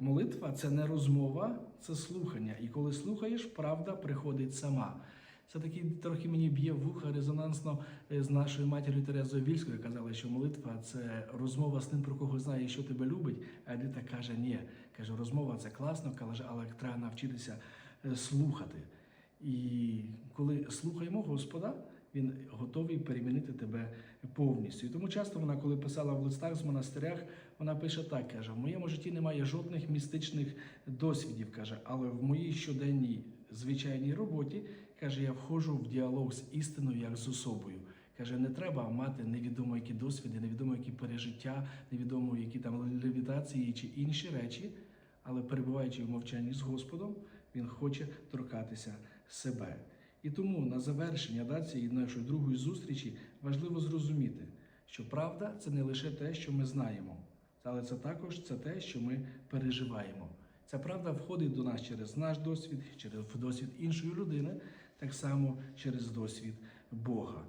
Молитва це не розмова, це слухання. І коли слухаєш, правда приходить сама. Це такий трохи мені б'є вуха резонансно е, з нашою матір'ю Терезою Вільською. Казали, що молитва це розмова з тим, про кого знає, що тебе любить. А Едита каже, ні. Каже, розмова це класно, каже, але треба навчитися е, слухати. І коли слухаємо Господа, він готовий перемінити тебе повністю. І тому часто вона, коли писала в листах з монастирях, вона пише так: каже: в моєму житті немає жодних містичних досвідів, каже, але в моїй щоденній звичайній роботі каже, я входжу в діалог з істиною, як з особою. Каже, не треба мати невідомо які досвіди, невідомо які пережиття, невідомо які там левітації чи інші речі. Але перебуваючи в мовчанні з Господом, він хоче торкатися себе. І тому на завершення да, цієї нашої другої зустрічі важливо зрозуміти, що правда це не лише те, що ми знаємо, але це також це те, що ми переживаємо. Ця правда входить до нас через наш досвід, через досвід іншої людини, так само через досвід Бога.